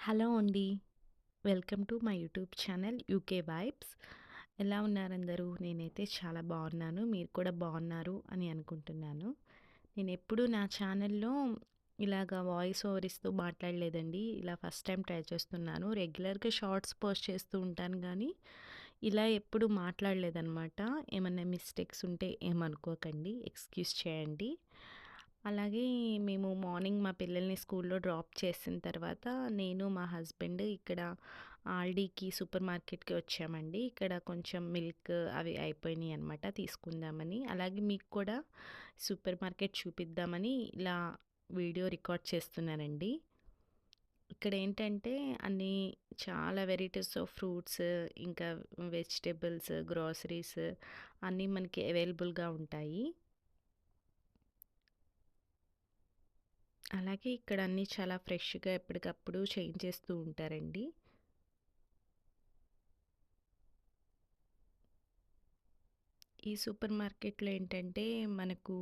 Hello అండి. Welcome to my YouTube channel UK vibes. ఎలా ఉన్నారందరూ? నేనైతే చాలా బాగున్నాను. మీరు కూడా బాగున్నారు అని అనుకుంటున్నాను. నేను ఎప్పుడూ నా ఛానల్‌లో ఇలాగ వాయిస్ ఓవర్ ఇస్తూ మాట్లాడలేదండి. ఇలా ఫస్ట్ టైం ట్రై చేస్తున్నాను. రెగ్యులర్‌గా షార్ట్స్ పోస్ట్ చేస్తూ ఉంటాను కానీ ఇలా ఎప్పుడు మాట్లాడలేదనమాట. ఏమన్నా మిస్టేక్స్ ఉంటే ఏమనుకోకండి. ఎక్స్‌క్యూజ్ చేయండి. అలాగే మేము మార్నింగ్ మా పిల్లల్ని స్కూల్‌లో డ్రాప్ చేసిన తర్వాత నేను, మా హస్బెండ్ ఇక్కడ ఆల్డీకి సూపర్ మార్కెట్‌కి వచ్చామండి. ఇక్కడ కొంచెం మిల్క్ అవి అయిపోయినాయి అనమాట తీసుకుందామని. అలాగే మీకు కూడా సూపర్ మార్కెట్ చూపిద్దామని ఇలా వీడియో రికార్డ్ చేస్తున్నానండి. ఇక్కడేంటంటే అన్నీ చాలా వెరైటీస్ ఆఫ్ ఫ్రూట్స్, ఇంకా వెజిటేబుల్స్ గ్రోసరీస్ అన్నీ మనకి అవైలబుల్‌గా ఉంటాయి. అలాగే ఇక్కడ అన్నీ చాలా ఫ్రెష్‌గా ఎప్పటికప్పుడు చేంజ్ చేస్తూ ఉంటారండి. ఈ సూపర్ మార్కెట్‌లో ఏంటంటే మనకు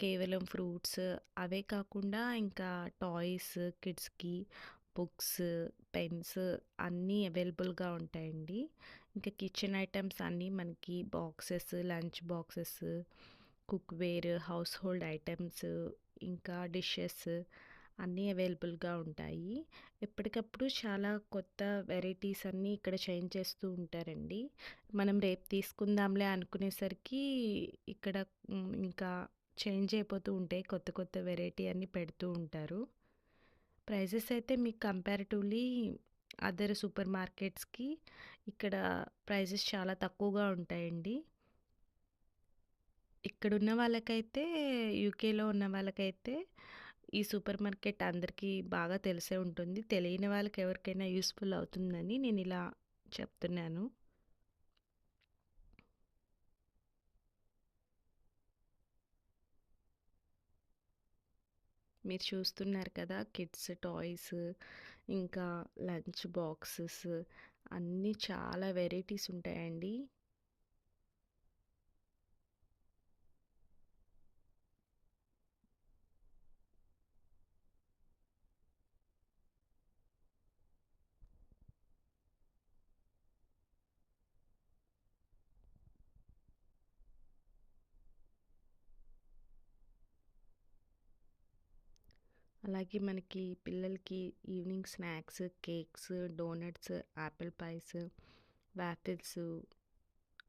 కేవలం ఫ్రూట్స్ అవే కాకుండా ఇంకా టాయ్స్ కిడ్స్‌కి, బుక్స్, పెన్స్ అన్నీ అవైలబుల్‌గా ఉంటాయండి. ఇంకా కిచెన్ ఐటమ్స్ అన్నీ మనకి boxes, lunch boxes, cookware, household items ఇంకా డిషెస్ అన్నీ అవైలబుల్‌గా ఉంటాయి. ఎప్పటికప్పుడు చాలా కొత్త వెరైటీస్ అన్నీ ఇక్కడ చేంజ్ చేస్తూ ఉంటారండి. మనం రేపు తీసుకుందాంలే అనుకునేసరికి ఇక్కడ ఇంకా చేంజ్ అయిపోతూ ఉంటాయి. కొత్త కొత్త వెరైటీ అన్నీ పెడుతూ ఉంటారు. ప్రైజెస్ అయితే మీకు కంపారిటివ్‌లీ అదర్ సూపర్ మార్కెట్స్‌కి ఇక్కడ ప్రైజెస్ చాలా తక్కువగా ఉంటాయండి. ఇక్కడున్న వాళ్ళకైతే యూకేలో ఉన్న వాళ్ళకైతే ఈ సూపర్ మార్కెట్ అందరికీ బాగా తెలిసే ఉంటుంది. తెలియని వాళ్ళకి ఎవరికైనా యూస్ఫుల్ అవుతుందని నేను ఇలా చెప్తున్నాను. మీరు చూస్తున్నారు కదా! కిడ్స్ టాయ్స్, ఇంకా లంచ్ బాక్సెస్ అన్నీ చాలా వెరైటీస్ ఉంటాయండి. అలాగే మనకి పిల్లలకి evening snacks, cakes, donuts, apple pies, waffles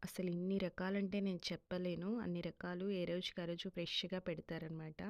అసలు ఇన్ని రకాలంటే నేను చెప్పలేను. అన్ని రకాలు ఏ రోజుకి ఆ రోజు ఫ్రెష్‌గా పెడతారనమాట.